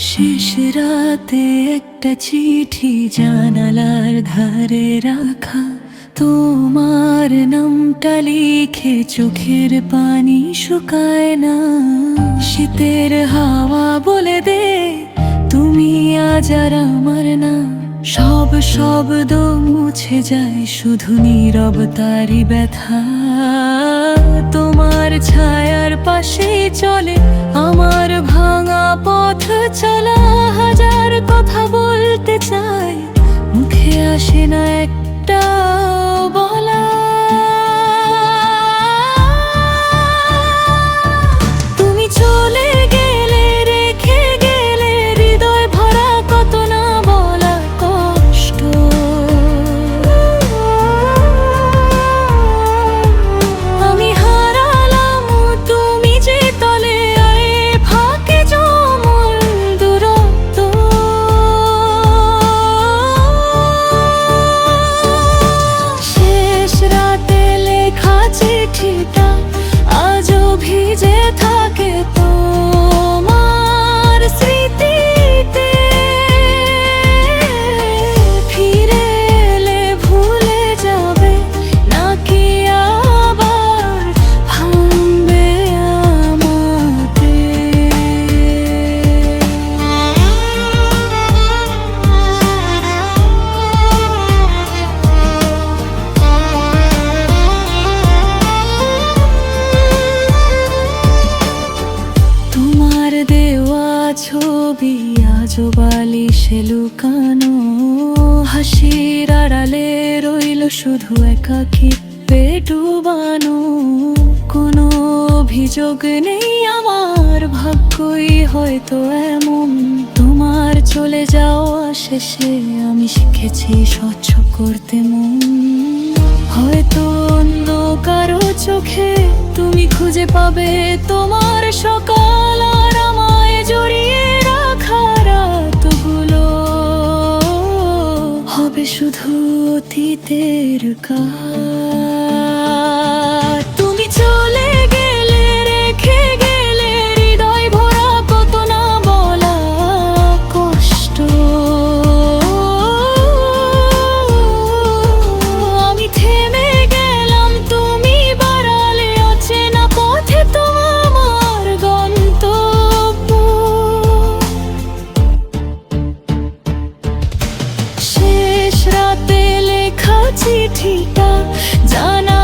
হাতে একটা চিঠি জানালার ধারে রাখা। তোমার নামটা লিখে চোখের পানি শুকায় না। শীতের হাওয়া বলে দে, তুমি আজ আর আমার না। সব শব্দ মুছে যায়, শুধু নীরব তারি ব্যথা। তোমার ছায়ার পাশে চলে চলা হাজার কথা বলতে চাই। মুখে আসে না একটা চিঠিটা আজও ছবি আজও বালিশে লুকানো। হাসির আড়ালে রইল শুধু একাকিত্বে ডুবানো। কোনো অভিযোগ নেই আমার, ভাগ্যই হয়তো এমন। তোমার চলে যাওয়া শেষে আমি শিখেছি স্বচ্ছ করতে মন। হয়তো অন্য কারও চোখে তুমি খুঁজে পাবে তোমার সকাল অতীতের কাজ চিঠিটা জানালার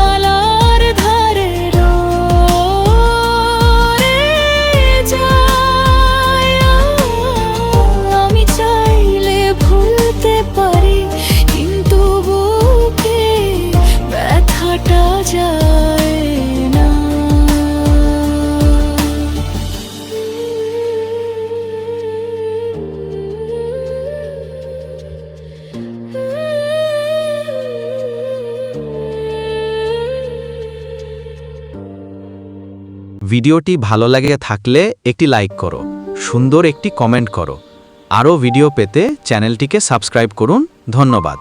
ভিডিওটি ভালো লাগে থাকলে একটি লাইক করো, সুন্দর একটি কমেন্ট করো। আরও ভিডিও পেতে চ্যানেলটিকে সাবস্ক্রাইব করুন, ধন্যবাদ।